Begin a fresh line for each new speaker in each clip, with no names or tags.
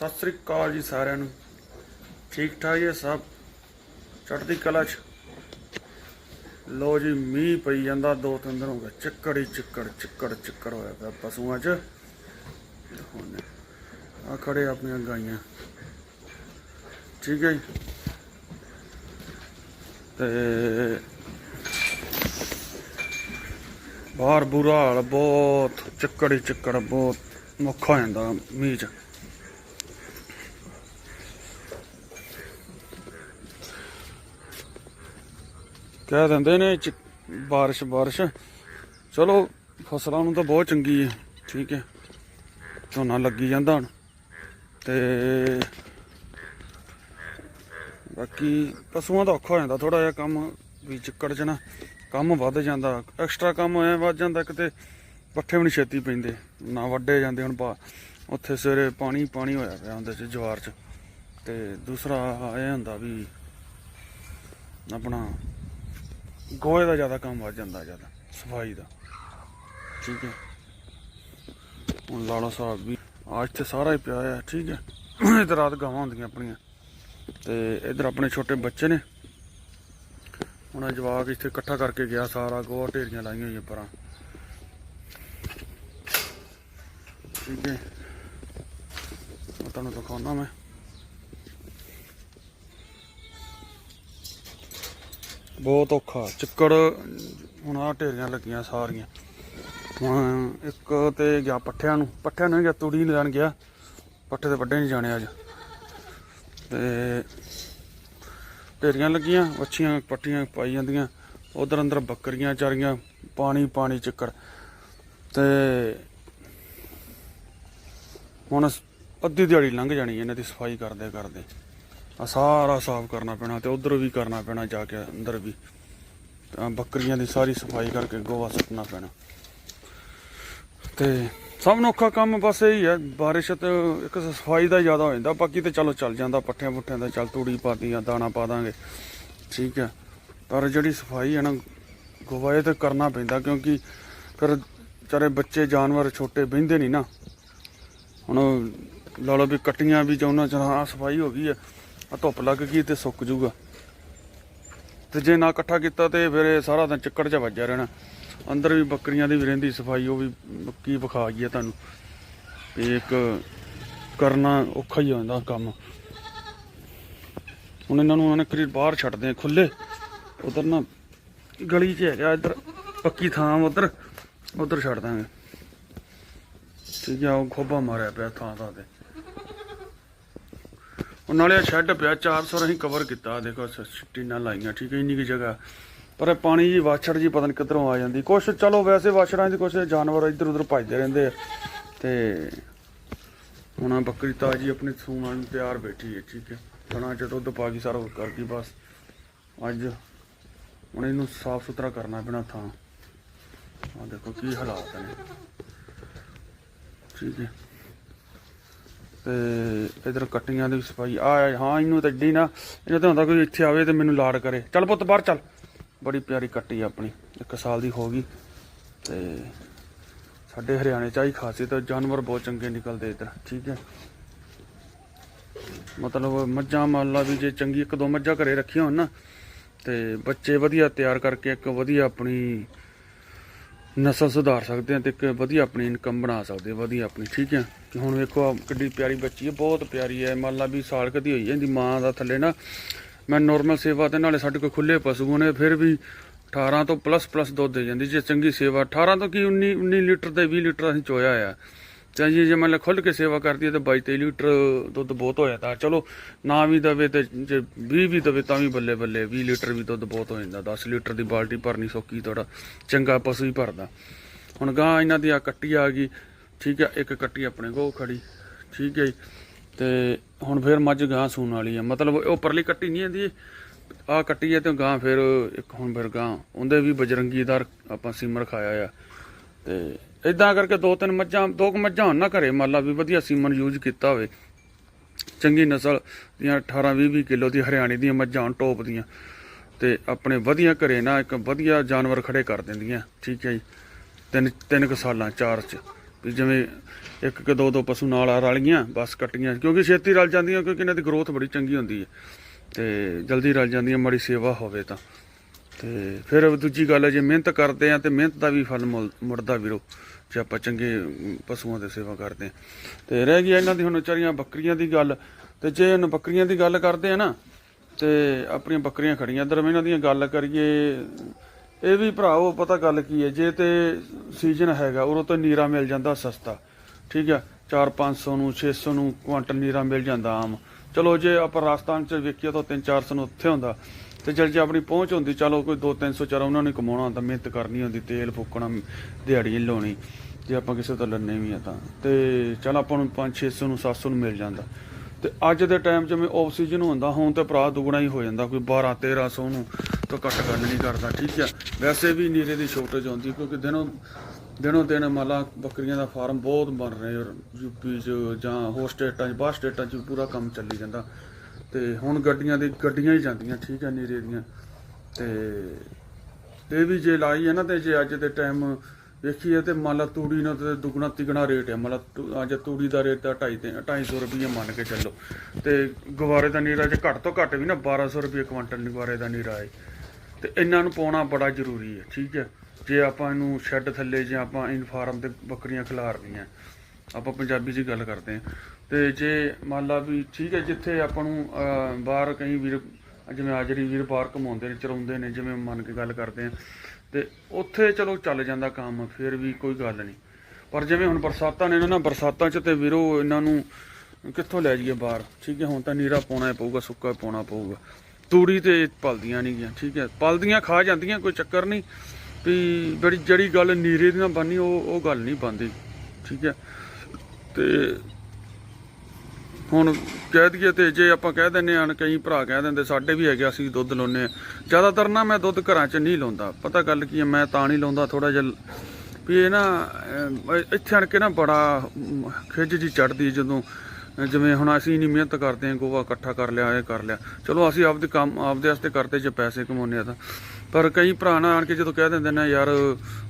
ਸਤਿ ਸ੍ਰੀ ਅਕਾਲ ਜੀ ਸਾਰਿਆਂ ਨੂੰ। ਠੀਕ ਠਾਕ ਜੀ ਸਭ? ਚੜ੍ਹਦੀ ਕਲਾ ਚ? ਲੋ ਜੀ, ਮੀਂਹ ਪਈ ਜਾਂਦਾ ਦੋ ਤਿੰਨ ਦਿਨ ਹੋ ਗਏ। ਚਿੱਕੜ ਹੀ ਚਿੱਕੜ ਚਿੱਕੜ ਚਿੱਕੜ ਹੋਇਆ ਪਿਆ ਪਸ਼ੂਆਂ ਚ। ਤੇ ਹੁਣ ਆ ਖੜੇ ਆਪਣੀਆਂ ਗਾਈਆਂ। ਠੀਕ ਹੈ ਜੀ। ਤੇ ਬਾਹਰ ਬੁਰਾ ਹਾਲ ਬਹੁਤ। ਚਿੱਕੜ ਹੀ ਚਿੱਕੜ ਬਹੁਤ। ਮੁੱਖਾ ਹੋ ਜਾਂਦਾ ਮੀਂਹ ਚ। ਕਹਿ ਦਿੰਦੇ ਨੇ ਚ- ਬਾਰਿਸ਼ ਬਾਰਿਸ਼। ਚਲੋ, ਫਸਲਾਂ ਨੂੰ ਤਾਂ ਬਹੁਤ ਚੰਗੀ ਹੈ, ਠੀਕ ਹੈ। ਝੋਨਾ ਲੱਗੀ ਜਾਂਦਾ ਹੁਣ। ਤੇ ਬਾਕੀ ਪਸ਼ੂਆਂ ਦਾ ਔਖਾ ਹੋ ਜਾਂਦਾ ਥੋੜਾ ਜਿਹਾ ਕੰਮ ਵੀ ਚਿੱਕੜ ਚ ਨਾ ਕੰਮ ਵੱਧ ਜਾਂਦਾ। ਐਕਸਟਰਾ ਕੰਮ ਐ ਵੱਧ ਜਾਂਦਾ ਕਿਤੇ ਪੱਠੇ ਵੀ ਨਹੀਂ ਛੇਤੀ ਪੈਂਦੇ, ਨਾ ਵੱਡੇ ਜਾਂਦੇ ਹੁਣ ਪਾ ਉੱਥੇ ਸਵੇਰੇ ਪਾਣੀ ਪਾਣੀ ਹੋਇਆ ਪਿਆ ਉਹਦੇ ਚ ਜਵਾਰ ਚ। ਤੇ ਦੂਸਰਾ ਇਹ ਹੁੰਦਾ ਵੀ ਆਪਣਾ ਗੋਹੇ ਦਾ ਜ਼ਿਆਦਾ ਕੰਮ ਵੱਧ ਜਾਂਦਾ ਜ਼ਿਆਦਾ, ਸਫ਼ਾਈ ਦਾ। ਠੀਕ ਹੈ। ਹੁਣ ਲਾਲਾ ਸਾਹਿਬ ਵੀ ਅੱਜ ਤੇ ਸਾਰਾ ਹੀ ਪਿਆ ਹੈ ਠੀਕ ਹੈ। ਇਧਰ ਰਾਤ ਗਾਵਾਂ ਹੁੰਦੀਆਂ ਆਪਣੀਆਂ। ਤੇ ਇਧਰ ਆਪਣੇ ਛੋਟੇ ਬੱਚੇ ਨੇ। ਉਹਨਾਂ ਜਵਾਕ ਇੱਥੇ ਇਕੱਠਾ ਕਰਕੇ ਗਿਆ ਸਾਰਾ, ਗੋਹਾ ਢੇਰੀਆਂ ਲਾਈਆਂ ਹੋਈਆਂ ਪਰਾਂ। ਠੀਕ ਹੈ। ਤੁਹਾਨੂੰ ਦਿਖਾਉਣਾ ਮੈਂ। ਬਹੁਤ ਔਖਾ। ਚੱਕੜ ਹੁਣ ਆ ਢੇਰੀਆਂ ਲੱਗੀਆਂ ਸਾਰੀਆਂ। ਹੁਣ ਇੱਕ ਤੇ ਗਿਆ ਪੱਠਿਆਂ ਨੂੰ। ਪੱਠਿਆਂ ਨੂੰ ਗਿਆ, ਤੂੜੀ ਲੈਣ ਗਿਆ। ਪੱਠੇ ਤੇ ਵੱਡੇ ਨਹੀਂ ਜਾਣੇ ਅੱਜ। ਤੇ ਢੇਰੀਆਂ ਲੱਗੀਆਂ, ਵੱਛੀਆਂ ਪੱਟੀਆਂ ਪਾਈ ਜਾਂਦੀਆਂ। ਉਧਰ ਅੰਦਰ ਬੱਕਰੀਆਂ ਚਾਰੀਆਂ, ਪਾਣੀ ਪਾਣੀ ਚੱਕੜ ਤੇ ਹੁਣ ਅੱਧੀ ਦਿਹਾੜੀ ਲੰਘ ਜਾਣੀ ਇਹਨਾਂ ਦੀ ਸਫ਼ਾਈ ਕਰਦੇ ਕਰਦੇ ਆ ਸਾਰਾ ਸਾਫ਼ ਕਰਨਾ ਪੈਣਾ ਤੇ ਉਧਰ ਵੀ ਕਰਨਾ ਪੈਣਾ ਜਾ ਕੇ ਅੰਦਰ ਵੀ। ਤਾਂ ਬੱਕਰੀਆਂ ਦੀ ਸਾਰੀ ਸਫ਼ਾਈ ਕਰਕੇ ਗੋਹਾ ਸੁੱਟਣਾ ਪੈਣਾ। ਤੇ ਸਭ ਨੂੰ ਔਖਾ ਕੰਮ ਬਸ ਇਹੀ ਹੈ, ਬਾਰਿਸ਼ ਤੇ ਇੱਕ ਸਫ਼ਾਈ ਦਾ ਜ਼ਿਆਦਾ ਹੋ ਜਾਂਦਾ, ਬਾਕੀ ਤੇ ਚਲੋ ਚੱਲ ਜਾਂਦਾ, ਪੱਠਿਆਂ ਪੁੱਠਿਆਂ ਦਾ ਚੱਲ ਤੂੜੀ ਪਾ ਦੀਆਂ ਦਾਣਾ ਪਾ ਦਾਂਗੇ, ਠੀਕ ਹੈ। ਪਰ ਜਿਹੜੀ ਸਫ਼ਾਈ ਹੈ ਨਾ, ਗੋਹਾ ਇਹ ਤੇ ਕਰਨਾ ਪੈਂਦਾ ਕਿਉਂਕਿ ਫਿਰ ਚਾਰੇ ਬੱਚੇ, ਜਾਨਵਰ ਛੋਟੇ ਬਹਿੰਦੇ ਨਹੀਂ ਨਾ। ਹੁਣ ਲਾ ਲਓ ਵੀ ਕੱਟੀਆਂ ਵੀ ਚਾਹੁੰਨਾ ਚਲ ਸਫ਼ਾਈ ਹੋ ਗਈ ਹੈ। ਆ ਧੁੱਪ ਲੱਗ ਗਈ ਤੇ ਸੁੱਕ ਜੂਗਾ। ਤੇ ਜੇ ਨਾ ਇਕੱਠਾ ਕੀਤਾ ਤੇ ਫਿਰ ਇਹ ਸਾਰਾ ਦਿਨ ਚੱਕੜ 'ਚ ਵੱਜਿਆ ਰਹਿਣਾ। ਅੰਦਰ ਵੀ ਬੱਕਰੀਆਂ ਦੀ ਵੀ ਰਹਿੰਦੀ ਸਫ਼ਾਈ, ਉਹ ਵੀ ਕੀ ਵਿਖਾ ਗਈ ਹੈ ਤੁਹਾਨੂੰ। ਵੀ ਇੱਕ ਕਰਨਾ ਔਖਾ ਹੀ ਹੋ ਜਾਂਦਾ ਕੰਮ। ਹੁਣ ਇਹਨਾਂ ਨੂੰ ਉਹਨਾਂ ਕਰੀ ਬਾਹਰ ਛੱਡਦੇ ਆ ਖੁੱਲੇ ਉਧਰ ਨਾ ਗਲੀ 'ਚ ਹੈਗਾ ਇੱਧਰ, ਪੱਕੀ ਥਾਂ ਉਧਰ ਉਧਰ ਛੱਡ ਦਾਂਗੇ। ਠੀਕ ਆ, ਉਹ ਖੋਬਾ ਮਾਰਿਆ ਪਿਆ ਥਾਂ ਥਾਂ ਤੇ। ਉਹ ਨਾਲੇ ਆਹ ਸ਼ੈੱਡ ਪਿਆ 400 ਅਸੀਂ ਕਵਰ ਕੀਤਾ। ਆਹ ਦੇਖੋ ਟੀਨਾਂ ਲਾਈਆਂ, ਠੀਕ ਹੈ, ਇੰਨੀ ਕੀ ਜਗ੍ਹਾ। ਪਰ ਇਹ ਪਾਣੀ ਜੀ, ਵਾਛੜ ਜੀ ਪਤਾ ਨਹੀਂ ਕਿੱਧਰੋਂ ਆ ਜਾਂਦੀ। ਕੁਛ, ਚਲੋ, ਵੈਸੇ ਵਾਛੜਾਂ ਦੀ ਕੁਛ ਜਾਨਵਰ ਇੱਧਰ ਉੱਧਰ ਭੱਜਦੇ ਰਹਿੰਦੇ ਆ। ਤੇ ਹੁਣ ਆਹ ਬੱਕਰੀ ਤਾਜੀ ਆਪਣੇ ਸੂਣ ਨੂੰ ਤਿਆਰ ਬੈਠੀ ਹੈ, ਠੀਕ ਹੈ। ਥਣਾ ਚ ਦੁੱਧ ਪਾ ਗਈ ਸਾਰਾ ਕਰ ਗਈ ਬਸ। ਅੱਜ ਹੁਣ ਇਹਨੂੰ ਸਾਫ਼ ਸੁਥਰਾ ਕਰਨਾ ਪੈਣਾ ਥਾਂ। ਆ ਦੇਖੋ ਕੀ ਹਾਲਾਤ ਨੇ। ਠੀਕ ਹੈ। ਤੇ ਇਧਰ ਕੱਟੀਆਂ ਦੀ ਸਫ਼ਾਈ। ਆ ਹਾਂ ਇਹਨੂੰ ਤਾਂ ਏਡੀ ਨਾ ਇਹਨੂੰ ਤਾਂ ਹੁੰਦਾ ਕੋਈ ਇੱਥੇ ਆਵੇ ਤੇ ਮੈਨੂੰ ਲਾੜ ਕਰੇ। ਚੱਲ ਪੁੱਤ ਬਾਹਰ ਚੱਲ। ਬੜੀ ਪਿਆਰੀ ਕੱਟੀ ਆਪਣੀ। ਇੱਕ ਸਾਲ ਦੀ ਹੋ ਗਈ ਤੇ ਸਾਡੇ ਹਰਿਆਣੇ ਚ ਆਈ ਖਾਸੀਅਤ ਹੈ, ਜਾਨਵਰ ਬਹੁਤ ਚੰਗੇ ਨਿਕਲਦੇ ਇਧਰ ਠੀਕ ਹੈ। ਮਤਲਬ ਮੱਝਾਂ ਮੰਨ ਵੀ ਜੇ ਚੰਗੀ ਇੱਕ ਦੋ ਮੱਝਾਂ ਘਰੇ ਰੱਖੀਆਂ ਹੋਣ ਨਾ ਤੇ ਬੱਚੇ ਵਧੀਆ ਤਿਆਰ ਕਰਕੇ ਇੱਕ ਵਧੀਆ ਆਪਣੀ ਨਸਲ ਸੁਧਾਰ ਸਕਦੇ ਆ ਤੇ ਇੱਕ ਵਧੀਆ ਆਪਣੀ ਇਨਕਮ ਬਣਾ ਸਕਦੇ ਆ ਵਧੀਆ ਆਪਣੀ, ਠੀਕ ਹੈ? ਕਿ ਹੁਣ ਵੇਖੋ ਆਹ ਕਿੱਡੀ ਪਿਆਰੀ ਬੱਚੀ ਹੈ, ਬਹੁਤ ਪਿਆਰੀ ਹੈ। ਮੰਨ ਲਾ ਵੀ ਸਾਲ ਕਦੀ ਹੋਈ ਜਾਂਦੀ ਮਾਂ ਦਾ ਥੱਲੇ ਨਾ ਮੈਂ ਨਾਰਮਲ ਸੇਵਾ ਤੇ ਨਾਲੇ ਸਾਡੇ ਕੋਲ ਖੁੱਲੇ ਪਸ਼ੂ ਨੇ ਫਿਰ ਵੀ 18 ਤੋਂ ਪਲੱਸ ਪਲੱਸ ਦੁੱਧ ਦੇ ਜਾਂਦੀ ਜੇ ਚੰਗੀ ਸੇਵਾ। 18 ਤੋਂ ਕੀ 19 19 ਲੀਟਰ ਤੇ 20 ਲੀਟਰ ਅਸੀਂ ਚੋਇਆ ਆ। ਚਾਹੀਏ ਜੇ ਮੰਨ ਲਾ ਖੁੱਲ ਕੇ ਸੇਵਾ ਕਰਦੀ ਹੈ ਤਾਂ 22 23 ਲੀਟਰ ਦੁੱਧ ਬਹੁਤ ਹੋ ਜਾਂਦਾ ਚਲੋ ਨਾ ਵੀ ਦਵੇ ਤੇ ਜੇ 20 ਵੀ ਦਵੇ ਤਾਂ ਵੀ ਬੱਲੇ ਬੱਲੇ 20 ਲੀਟਰ ਵੀ ਦੁੱਧ ਬਹੁਤ ਹੋ ਜਾਂਦਾ 10 ਲੀਟਰ ਦੀ ਬਾਲਟੀ ਭਰਨੀ ਸੌਕੀ ਥੋੜਾ ਚੰਗਾ ਪਸ਼ੂ ਹੀ ਭਰਦਾ। ਹੁਣ ਗਾਂ ਇਹਨਾਂ ਦੀ ਆ ਕੱਟੀ ਆ ਗਈ, ਠੀਕ ਹੈ ਇੱਕ ਕੱਟੀ ਆਪਣੇ ਕੋਲ ਖੜੀ, ਠੀਕ ਹੈ ਜੀ। ਤੇ ਹੁਣ ਫਿਰ ਮੱਝ ਗਾਂ ਸੂਣ ਵਾਲੀ ਆ, ਮਤਲਬ ਉਹ ਪਰਲੀ ਕੱਟੀ ਨਹੀਂ ਆਂਦੀ ਆ ਕੱਟੀ ਹੈ ਤੇ ਗਾਂ ਫਿਰ ਇੱਕ ਹੁਣ ਫਿਰ ਗਾਂ, ਉਹਦੇ ਵੀ ਬਜਰੰਗੀਦਾਰ ਆਪਾਂ ਸੀਮਨ ਰਖਾਇਆ ਆ। ਤੇ ਇਦਾਂ ਕਰਕੇ ਦੋ ਤਿੰਨ ਮੱਝਾਂ, ਦੋ ਕੁ ਮੱਝਾਂ ਹੋਣ ਨਾ ਘਰੇ, ਮੰਨ ਲਾ ਵੀ ਵਧੀਆ ਸੀਮਨ ਯੂਜ਼ ਕੀਤਾ ਹੋਵੇ। ਚੰਗੀ ਨਸਲ ਦੀਆਂ 18 20 20 ਕਿਲੋ ਦੀ ਹਰਿਆਣੇ ਦੀਆਂ ਮੱਝਾਂ ਹੋਣ, ਟੋਪ ਦੀਆਂ। ਤੇ ਆਪਣੇ ਵਧੀਆ ਘਰੇ ਨਾ ਇੱਕ ਵਧੀਆ ਜਾਨਵਰ ਖੜੇ ਕਰ ਦਿੰਦੀਆਂ। ਠੀਕ ਹੈ ਜੀ। ਤਿੰਨ ਤਿੰਨ ਕੁ ਸਾਲਾਂ ਚਾਰ ਚ। ਵੀ ਜਿਵੇਂ ਇੱਕ ਕਿ ਦੋ ਦੋ ਪਸ਼ੂ ਨਾਲ ਆ ਰਲ ਗਈਆਂ ਬਸ ਕੱਟੀਆਂ। ਕਿਉਂਕਿ ਛੇਤੀ ਰਲ ਜਾਂਦੀਆਂ, ਕਿਉਂਕਿ ਇਹਨਾਂ ਦੀ ਗਰੋਥ ਬੜੀ ਚੰਗੀ ਹੁੰਦੀ ਹੈ। ਤੇ ਜਲਦੀ ਰਲ ਜਾਂਦੀਆਂ, ਮਾੜੀ ਸੇਵਾ ਹੋਵੇ ਤਾਂ। ਤੇ ਫਿਰ ਦੂਜੀ ਗੱਲ ਹੈ, ਜੇ ਮਿਹਨਤ ਕਰਦੇ ਆ ਤੇ ਮਿਹਨਤ ਦਾ ਵੀ ਫਲ ਮੁਲ- ਮੁੜਦਾ ਵੀਰੋ, ਜੇ ਆਪਾਂ ਚੰਗੇ ਪਸ਼ੂਆਂ ਦੀ ਸੇਵਾ ਕਰਦੇ ਆ ਤੇ ਰਹਿ ਗਈ ਇਹਨਾਂ ਦੀ ਹੁਣ ਵਿਚਾਰੀਆਂ ਬੱਕਰੀਆਂ ਦੀ ਗੱਲ, ਤੇ ਜੇ ਇਹਨਾਂ ਬੱਕਰੀਆਂ ਦੀ ਗੱਲ ਕਰਦੇ ਆ ਨਾ, ਤੇ ਆਪਣੀਆਂ ਬੱਕਰੀਆਂ ਖੜੀਆਂ, ਇਧਰ ਇਹਨਾਂ ਦੀਆਂ ਗੱਲ ਕਰੀਏ, ਇਹ ਵੀ ਭਰਾਓ ਪਤਾ ਗੱਲ ਕੀ ਹੈ, ਜੇ ਤੇ ਸੀਜ਼ਨ ਹੈਗਾ, ਉਦੋਂ ਤਾਂ ਨੀਰਾ ਮਿਲ ਜਾਂਦਾ ਸਸਤਾ, ਠੀਕ ਹੈ 4-500 ਨੂੰ 600 ਨੂੰ ਕੁਆਂਟਲ ਨੀਰਾ ਮਿਲ ਜਾਂਦਾ ਆਮ। ਚਲੋ ਜੇ ਆਪਾਂ ਰਾਜਸਥਾਨ ਚ ਵੇਖੀਏ ਤਾਂ 3-400 ਨੂੰ ਉੱਥੇ ਹੁੰਦਾ। ਤੇ ਜਦ ਜੇ ਆਪਣੀ ਪਹੁੰਚ ਹੁੰਦੀ, ਚਲੋ ਕੋਈ 2-300 ਚਾਰ ਉਹਨਾਂ ਨੇ ਕਮਾਉਣਾ ਤਾਂ ਮਿਹਨਤ ਕਰਨੀ ਹੁੰਦੀ, ਤੇਲ ਫੂਕਣਾ, ਦਿਹਾੜੀ ਲਾਉਣੀ, ਜੇ ਆਪਾਂ ਕਿਸੇ ਤੋਂ ਲੈਣੇ ਵੀ ਆ ਤਾਂ। ਤੇ ਚਲ ਆਪਾਂ ਨੂੰ 5-600 ਨੂੰ 700 ਨੂੰ ਮਿਲ ਜਾਂਦਾ। ਤੇ ਅੱਜ ਦੇ ਟਾਈਮ 'ਚ ਮੈਂ ਆਕਸੀਜਨ ਹੁੰਦਾ, ਹੁਣ ਤੇ ਭਰਾ ਦੁਗਣਾ ਹੀ ਹੋ ਜਾਂਦਾ, ਕੋਈ 12 1300 ਨੂੰ ਤਾਂ ਘੱਟ ਗੱਲ ਨਹੀਂ ਕਰਦਾ, ਠੀਕ ਆ? ਵੈਸੇ ਵੀ ਨੀਰੇ ਦੀ ਸ਼ੋਰਟੇਜ ਆਉਂਦੀ ਕਿਉਂਕਿ ਦਿਨੋਂ ਦਿਨੋਂ ਦਿਨ ਮਾਲਾ ਬੱਕਰੀਆਂ ਦਾ ਫਾਰਮ ਬਹੁਤ ਬਣ ਰਹੇ ਔਰ ਯੂਪੀ 'ਚ ਜਾਂ ਹੋਰ ਸਟੇਟਾਂ 'ਚ, ਬਾਹਰ ਸਟੇਟਾਂ 'ਚ ਪੂਰਾ ਕੰਮ ਚੱਲੀ ਜਾਂਦਾ। ਤੇ ਹੁਣ ਗੱਡੀਆਂ ਦੀ ਗੱਡੀਆਂ ਹੀ ਜਾਂਦੀਆਂ, ਠੀਕ ਹੈ ਨੀਰੇ ਦੀਆਂ। ਤੇ ਇਹ ਵੀ ਜੇ ਲਾਈ ਹੈ ਨਾ, ਤੇ ਜੇ ਅੱਜ ਦੇ ਟਾਈਮ ਵੇਖੀਏ ਤੇ ਮੰਨ ਲਾ ਤੂੜੀ ਨਾਲ ਤੇ ਦੁੱਗਣਾ ਤਿਗਣਾ ਰੇਟ ਹੈ। ਮੰਨ ਲਾ ਤੂ- ਅੱਜ ਤੂੜੀ ਦਾ ਰੇਟ ਤਾਂ 2.5 ਤੇ 250 ਰੁਪਏ ਮੰਨ ਕੇ ਚੱਲੋ। ਤੇ ਗਵਾਰੇ ਦਾ ਨੀਰਾ ਜੇ ਘੱਟ ਤੋਂ ਘੱਟ ਵੀ ਨਾ 1200 ਰੁਪਏ ਕੁਇੰਟਲ ਗਵਾਰੇ ਦਾ ਨੀਰਾ ਹੈ। ਤੇ ਇਹਨਾਂ ਨੂੰ ਪਾਉਣਾ ਬੜਾ ਜ਼ਰੂਰੀ ਹੈ, ਠੀਕ ਹੈ। ਜੇ ਆਪਾਂ ਇਹਨੂੰ ਸ਼ੈੱਡ ਥੱਲੇ ਜਾਂ ਆਪਾਂ ਇਨ ਫਾਰਮ ਤੇ ਬੱਕਰੀਆਂ ਖਿਲਾਰਨੀਆਂ, ਆਪਾਂ ਪੰਜਾਬੀ 'ਚ ਹੀ ਗੱਲ ਕਰਦੇ ਹਾਂ। ਤੇ ਜੇ ਮੰਨ ਲਾ ਵੀ ਠੀਕ ਹੈ, ਜਿੱਥੇ ਆਪਾਂ ਨੂੰ ਬਾਹਰ ਕਈ ਵੀਰ, ਜਿਵੇਂ ਹਾਜ਼ਰੀ ਵੀਰ ਬਾਹਰ ਕਮਾਉਂਦੇ ਨੇ, ਚਰਾਉਂਦੇ ਨੇ, ਜਿਵੇਂ ਮੰਨ ਕੇ ਗੱਲ ਕਰਦੇ ਆ ਤੇ ਉੱਥੇ ਚਲੋ ਚੱਲ ਜਾਂਦਾ ਕੰਮ, ਫਿਰ ਵੀ ਕੋਈ ਗੱਲ ਨਹੀਂ। ਪਰ ਜਿਵੇਂ ਹੁਣ ਬਰਸਾਤਾਂ ਨੇ ਨਾ ਬਰਸਾਤਾਂ 'ਚ ਤੇ ਵੀਰੋ ਇਹਨਾਂ ਨੂੰ ਕਿੱਥੋਂ ਲੈ ਜਾਈਏ ਬਾਹਰ? ਠੀਕ ਹੈ, ਹੁਣ ਤਾਂ ਨੀਰਾ ਪਾਉਣਾ ਹੀ ਪਊਗਾ, ਸੁੱਕਾ ਪਾਉਣਾ ਪਊਗਾ। ਤੂੜੀ ਤੇ ਪਲਦੀਆਂ ਨਹੀਂ ਗਿਆ ਠੀਕ ਹੈ। ਪਲਦੀਆਂ ਖਾ ਜਾਂਦੀਆਂ, ਕੋਈ ਚੱਕਰ ਨਹੀਂ। ਵੀ ਬੜੀ ਜਿਹੜੀ ਗੱਲ ਨੀਰੇ ਦੀ ਨਾ ਬਣਨੀ, ਉਹ ਉਹ ਗੱਲ ਨਹੀਂ ਬਣਦੀ, ਠੀਕ ਹੈ। ਤੇ ਹੁਣ ਕਹਿ ਦਈਏ ਤੇ ਜੇ ਆਪਾਂ ਕਹਿ ਦਿੰਨੇ ਆ ਕਈ ਭਰਾ ਕਹਿ ਦਿੰਦੇ ਸਾਡੇ ਵੀ ਹੈਗੇ ਅਸੀਂ ਦੁੱਧ ਲਾਉਨੇ ਆ ਜ਼ਿਆਦਾਤਰ ਨਾ ਮੈਂ ਦੁੱਧ ਘਰਾਂ 'ਚ ਨਹੀਂ ਲਾਉਂਦਾ। ਪਤਾ ਗੱਲ ਕੀ ਹੈ ਮੈਂ ਤਾਂ ਨਹੀਂ ਲਾਉਂਦਾ ਥੋੜਾ ਜਿਹਾ ਵੀ ਇਹ ਨਾ ਇੱਥੇ ਆਣ ਕੇ ਨਾ ਬੜਾ ਅਮ, ਖਿੱਚ ਜੀ ਚੜਦੀ ਜਦੋਂ ਜਿਵੇਂ ਹੁਣ ਅਸੀਂ ਨਹੀਂ ਮਿਹਨਤ ਕਰਦੇ ਹਾਂ ਗੋਵਾ ਇਕੱਠਾ ਕਰ ਲਿਆ ਇਹ ਕਰ ਲਿਆ। ਚਲੋ ਅਸੀਂ ਆਪਦੇ ਕੰਮ ਆਪਦੇ ਵਾਸਤੇ ਕਰਦੇ ਜੇ ਪੈਸੇ ਕਮਾਉਂਦੇ ਆ ਤਾਂ। ਪਰ ਕਈ ਭਰਾ ਨਾ ਆਣ ਕੇ ਜਦੋਂ ਕਹਿ ਦਿੰਦੇ ਨੇ ਯਾਰ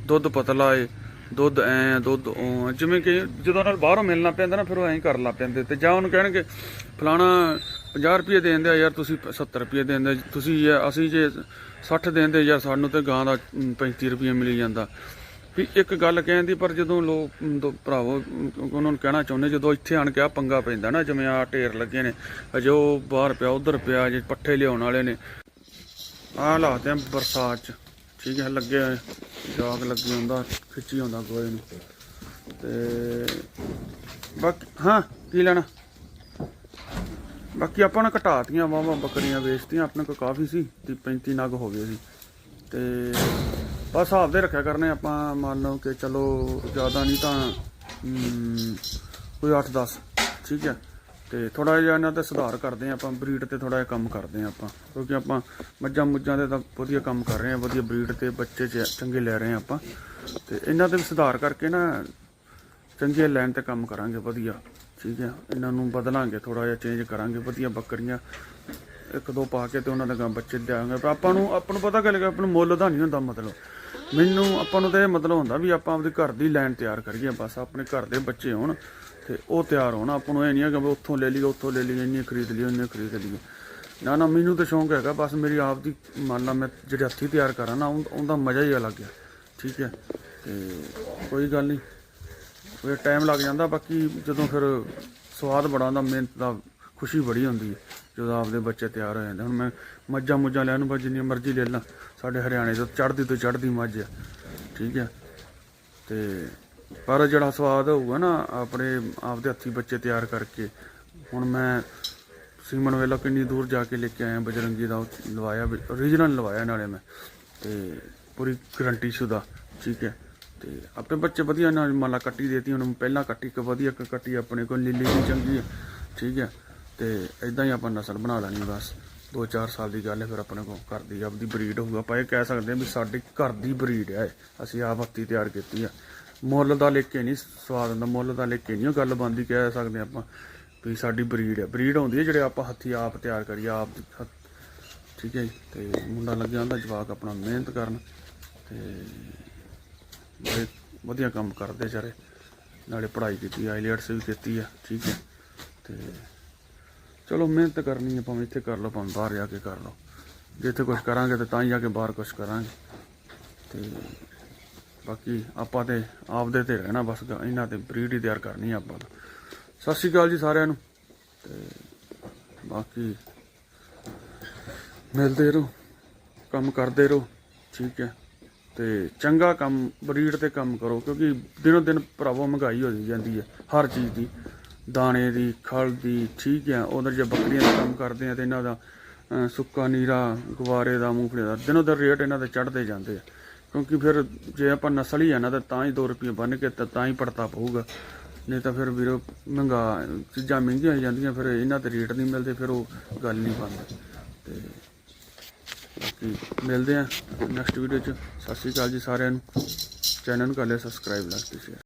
ਦੁੱਧ ਪਤਲਾ ਏ ਦੁੱਧ ਐ ਦੁੱਧ ਉਹ ਜਿਵੇਂ ਕਿ ਜਦੋਂ ਨਾਲ ਬਾਹਰੋਂ ਮਿਲਣਾ ਪੈਂਦਾ ਨਾ ਫਿਰ ਉਹ ਐਂ ਹੀ ਕਰਨ ਪੈਂਦੇ। ਤੇ ਜਾਂ ਉਹਨੂੰ ਕਹਿਣਗੇ ਫਲਾਣਾ 50 ਰੁਪਏ ਦੇ ਦਿੰਦੇ ਯਾਰ ਤੁਸੀਂ 70 ਰੁਪਏ ਦੇ ਤੁਸੀਂ ਇਹ- ਅਸੀਂ ਜੇ 60 ਦੇ ਯਾਰ ਸਾਨੂੰ ਤੇ ਗਾਂ ਦਾ ਅਮ, 35 ਰੁਪਏ ਮਿਲੀ ਜਾਂਦਾ। ਵੀ ਇੱਕ ਗੱਲ ਕਹਿੰਦੀ ਪਰ ਜਦੋਂ ਲੋਕ ਦੋ ਭਰਾਵੋ ਉਹਨਾਂ ਨੂੰ ਕਹਿਣਾ ਚਾਹੁੰਦੇ ਜਦੋਂ ਇੱਥੇ ਆਣ ਕੇ ਆ ਪੰਗਾ ਪੈਂਦਾ ਨਾ ਜਿਵੇਂ ਆ ਢੇਰ ਲੱਗੇ ਨੇ ਅਜੇ ਉਹ ਬਾਹਰ ਪਿਆ ਉਧਰ ਪਿਆ ਜੇ ਪੱਠੇ ਲਿਆਉਣ ਵਾਲੇ ਨੇ। ਆ ਲਾਤੇ ਬਰਸਾਤ ਚ। ਠੀਕ ਹੈ ਲੱਗੇ ਹੋਏ। ਜਾਗ ਲੱਗੀ ਹੁੰਦਾ, ਖਿੱਚੀ ਹੁੰਦਾ ਗੋਏ ਨੂੰ। ਤੇ ਬਾਕੀ, ਹਾਂ, ਕੀ ਲੈਣਾ? ਬਾਕੀ ਆਪਾਂ ਨੇ ਘਟਾਤੀਆਂ ਵਾਵਾ ਬੱਕਰੀਆਂ ਵੇਚਤੀਆਂ, ਆਪਣੇ ਕੋਲ ਕਾਫੀ ਸੀ ਤੇ 35 ਨਗ ਹੋ ਗਏ ਸੀ। ਤੇ ਬਸ ਹਿਸਾਬ ਦੇ ਰੱਖਿਆ ਕਰਨੇ ਆਪਾਂ, ਮੰਨ ਲਓ ਕਿ ਚਲੋ ਜ਼ਿਆਦਾ ਨਹੀਂ ਤਾਂ ਕੋਈ 8-10 ਠੀਕ ਹੈ। ਤੇ ਥੋੜਾ ਜਿਹਾ ਇਹਨਾਂ ਤੇ ਸੁਧਾਰ ਕਰਦੇ ਹਾਂ ਆਪਾਂ, ਬਰੀਡ ਤੇ ਥੋੜਾ ਜਿਹਾ ਕੰਮ ਕਰਦੇ ਹਾਂ ਆਪਾਂ। ਕਿਉਂਕਿ ਆਪਾਂ ਮੱਝਾਂ ਮੁੱਝਾਂ ਦੇ ਤਾਂ ਵਧੀਆ ਕੰਮ ਕਰ ਰਹੇ ਹਾਂ, ਵਧੀਆ ਬਰੀਡ ਤੇ ਬੱਚੇ ਚ- ਚੰਗੇ ਲੈ ਰਹੇ ਹਾਂ ਆਪਾਂ। ਤੇ ਇਹਨਾਂ ਤੇ ਵੀ ਸੁਧਾਰ ਕਰਕੇ ਨਾ ਚੰਗੇ ਲਾਈਨ ਤੇ ਕੰਮ ਕਰਾਂਗੇ, ਵਧੀਆ। ਠੀਕ ਹੈ, ਇਹਨਾਂ ਨੂੰ ਬਦਲਾਂਗੇ ਥੋੜਾ ਜਿਹਾ ਚੇਂਜ ਕਰਾਂਗੇ, ਵਧੀਆ ਬੱਕਰੀਆਂ ਇੱਕ ਦੋ ਪਾ ਕੇ ਤੇ ਉਹਨਾਂ ਦਾ ਬੱਚੇ ਦਿਆਂਗੇ। ਪਰ ਆਪਾਂ ਨੂੰ ਆਪਾਂ ਨੂੰ ਪਤਾ ਗੱਲ ਆਪਾਂ ਨੂੰ ਮੁੱਲ ਦਾ ਨਹੀਂ ਹੁੰਦਾ ਮਤਲਬ। ਮੈਨੂੰ, ਆਪਾਂ ਨੂੰ ਤਾਂ ਇਹ ਮਤਲਬ ਹੁੰਦਾ ਵੀ ਆਪਾਂ ਆਪਦੇ ਘਰ ਦੀ ਲਾਈਨ ਤਿਆਰ ਕਰੀਏ, ਬਸ ਆਪਣੇ ਘਰ ਦੇ ਬੱਚੇ ਹੋਣ। ਤੇ ਉਹ ਤਿਆਰ ਹੋਣ, ਆਪਾਂ ਨੂੰ ਇਹ ਨਹੀਂ ਹੈ ਕਿ ਵੀ ਉੱਥੋਂ ਲੈ ਲਈ ਉੱਥੋਂ ਲੈ ਲਈ ਇੰਨੀ ਖਰੀਦ ਲਈ ਇੰਨੀ ਖਰੀਦ ਲਈ ਨਾ ਨਾ, ਮੈਨੂੰ ਤਾਂ ਸ਼ੌਂਕ ਹੈਗਾ, ਬਸ ਮੇਰੀ ਆਪ ਦੀ ਮੰਨ ਲਾ ਮੈਂ ਜਿਹੜੇ ਹੱਥੀ ਤਿਆਰ ਕਰਾਂ ਨਾ ਉਹਦਾ ਮਜ਼ਾ ਹੀ ਅਲੱਗ ਹੈ ਠੀਕ ਹੈ? ਤੇ ਕੋਈ ਗੱਲ ਨਹੀਂ ਉਹ ਟਾਈਮ ਲੱਗ ਜਾਂਦਾ, ਬਾਕੀ ਜਦੋਂ ਫਿਰ ਸਵਾਦ ਬੜਾ ਹੁੰਦਾ ਮਿਹਨਤ ਦਾ ਖੁਸ਼ੀ ਬੜੀ ਹੁੰਦੀ ਹੈ, ਜਦੋਂ ਆਪਦੇ ਬੱਚੇ ਤਿਆਰ ਹੋ ਜਾਂਦੇ। ਹੁਣ ਮੈਂ ਮੱਝਾਂ ਮੁੱਝਾਂ ਲੈਣ ਨੂੰ ਬਸ ਜਿੰਨੀ ਮਰਜ਼ੀ ਲੈ ਲਾਂ, ਸਾਡੇ ਹਰਿਆਣੇ ਤੋਂ ਚੜ੍ਹਦੀ ਤੋਂ ਚੜ੍ਹਦੀ ਮੱਝ ਹੈ ਠੀਕ ਹੈ? ਤੇ ਪਰ ਜਿਹੜਾ ਸਵਾਦ ਹੋਊਗਾ ਨਾ, ਆਪਣੇ ਆਪਦੇ ਹੱਥੀ ਬੱਚੇ ਤਿਆਰ ਕਰਕੇ, ਹੁਣ ਮੈਂ ਸੀਮਨ ਵੇਲਾ ਕਿੰਨੀ ਦੂਰ ਜਾ ਕੇ ਲੈ ਕੇ ਆਇਆ, ਬਜਰੰਗੀ ਦਾ ਉਹ ਲਵਾਇਆ ਓਰੀਜਨਲ ਲਵਾਇਆ ਨਾਲੇ ਮੈਂ। ਤੇ ਪੂਰੀ ਗਰੰਟੀ ਸ਼ੁਦਾ, ਠੀਕ ਹੈ। ਤੇ ਆਪਣੇ ਬੱਚੇ ਵਧੀਆ ਨਾਲ ਮਾਲਾ ਕੱਟੀ ਦੇਤੀ, ਹੁਣ ਪਹਿਲਾਂ ਕੱਟੀ, ਇੱਕ ਵਧੀਆ ਕ- ਕੱਟੀ ਆਪਣੇ ਕੋਲ ਲੀਲੀ ਦੀ ਚੰਗੀ ਹੈ, ਠੀਕ ਹੈ। ਤੇ ਇਦਾਂ ਹੀ ਆਪਾਂ ਨਸਲ ਬਣਾ ਲੈਣੀ ਬਸ। 2-4 ਸਾਲ ਦੀ ਗੱਲ ਹੈ, ਫਿਰ ਆਪਣੇ ਕੋਲ ਘਰ ਦੀ ਆਪਦੀ ਬਰੀਡ ਹੋਊਗਾ ਆਪਾਂ ਇਹ ਕਹਿ ਸਕਦੇ ਹਾਂ ਵੀ ਸਾਡੀ ਘਰ ਦੀ ਬਰੀਡ ਹੈ ਇਹ। ਅਸੀਂ ਆਪ ਹੱਥੀ ਤਿਆਰ ਕੀਤੀ ਆ ਮੁੱਲ ਦਾ ਲਿਖ ਕੇ ਨਹੀਂ ਸਵਾਦ ਹੁੰਦਾ, ਮੁੱਲ ਦਾ ਲਿਖ ਕੇ ਨਹੀਂ ਉਹ ਗੱਲ ਬੰਦੀ ਕਹਿ ਸਕਦੇ ਹਾਂ ਆਪਾਂ, ਵੀ ਸਾਡੀ ਬਰੀਡ ਹੈ। ਬਰੀਡ ਹੁੰਦੀ ਹੈ ਜਿਹੜੇ ਆਪਾਂ ਹੱਥੀ ਆਪ ਤਿਆਰ ਕਰੀਏ, ਆਪ ਠੀਕ ਹੈ ਜੀ? ਤੇ ਮੁੰਡਾ ਲੱਗਿਆ ਹੁੰਦਾ ਜਵਾਕ ਆਪਣਾ ਮਿਹਨਤ ਕਰਨ ਤੇ ਬੜੇ ਵਧੀਆ ਕੰਮ ਕਰਦੇ ਚਾਰੇ ਨਾਲੇ ਪੜ੍ਹਾਈ ਕੀਤੀ ਆਈਲੈਟਸ ਵੀ ਕੀਤੀ ਆ ਠੀਕ ਹੈ? ਤੇ ਚਲੋ ਮਿਹਨਤ ਕਰਨੀ ਹੈ, ਭਾਵੇਂ ਇੱਥੇ ਕਰ ਲਓ, ਭਾਵੇਂ ਬਾਹਰ ਜਾ ਕੇ ਕਰ ਲਓ। ਜੇ ਇੱਥੇ ਕੁਝ ਕਰਾਂਗੇ ਤੇ ਤਾਂ ਹੀ ਜਾ ਕੇ ਬਾਹਰ ਕੁਝ ਕਰਾਂਗੇ। ਤੇ ਬਾਕੀ ਆਪਾਂ ਤੇ ਆਪਦੇ ਤੇ ਰਹਿਣਾ ਬਸ, ਇਹਨਾਂ ਤੇ ਬਰੀਡ ਹੀ ਤਿਆਰ ਕਰਨੀ ਆ ਆਪਾਂ ਤਾਂ। ਸਤਿ ਸ਼੍ਰੀ ਅਕਾਲ ਜੀ ਸਾਰਿਆਂ ਨੂੰ। ਤੇ ਬਾਕੀ ਮਿਲਦੇ ਰਹੋ, ਕੰਮ ਕਰਦੇ ਰਹੋ, ਠੀਕ ਹੈ। ਤੇ ਚੰਗਾ ਕੰਮ, ਬਰੀਡ ਤੇ ਕੰਮ ਕਰੋ, ਕਿਉਂਕਿ ਦਿਨੋ ਦਿਨ ਭਰਾਵੋ ਮਹਿੰਗਾਈ ਹੋ ਜਾਂਦੀ ਹੈ, ਹਰ ਚੀਜ਼ ਦੀ। ਦਾਣੇ ਦੀ, ਖਲ ਦੀ, ਠੀਕ ਹੈ, ਉਧਰ ਜੇ ਬੱਕਰੀਆਂ ਦਾ ਕੰਮ ਕਰਦੇ ਆ ਤੇ ਇਹਨਾਂ ਦਾ ਸੁੱਕਾ, ਨੀਰਾ ਗਵਾਰੇ ਦਾ, ਮੂੰਗਫਲੀ ਦਾ, ਦਿਨੋ ਦਿਨ ਰੇਟ ਇਹਨਾਂ ਦੇ ਚੜ੍ਹਦੇ ਜਾਂਦੇ ਆ। ਕਿਉਂਕਿ ਫਿਰ ਜੇ ਆਪਾਂ ਨਸਲ ਹੀ ਆ ਨਾ, ਤਾਂ ਤਾਂ ਹੀ 2 ਰੁਪਏ ਬਣ ਕੇ ਤਾਂ ਤਾਂ ਹੀ ਪੜਤਾ ਪਊਗਾ। ਨਹੀਂ ਤਾਂ ਫਿਰ ਵੀਰੋ, ਮਹਿੰਗਾ ਚੀਜ਼ਾਂ ਮਹਿੰਗੀਆਂ ਹੋ ਜਾਂਦੀਆਂ, ਫਿਰ ਇਹਨਾਂ ਤੇ ਰੇਟ ਨਹੀਂ ਮਿਲਦੇ, ਫਿਰ ਉਹ ਗੱਲ ਨਹੀਂ ਬਣਦੀ। ਤੇ ਬਾਕੀ ਮਿਲਦੇ ਆ ਨੈਕਸਟ ਵੀਡੀਓ ਚ। ਸਤਿ ਸ਼੍ਰੀ ਅਕਾਲ ਜੀ ਸਾਰਿਆਂ ਨੂੰ। ਚੈਨਲ ਨੂੰ ਕਰ ਲਿਆ, ਸਬਸਕ੍ਰਾਈਬ ਲਾਈਕ ਤੇ ਸ਼ੇਅਰ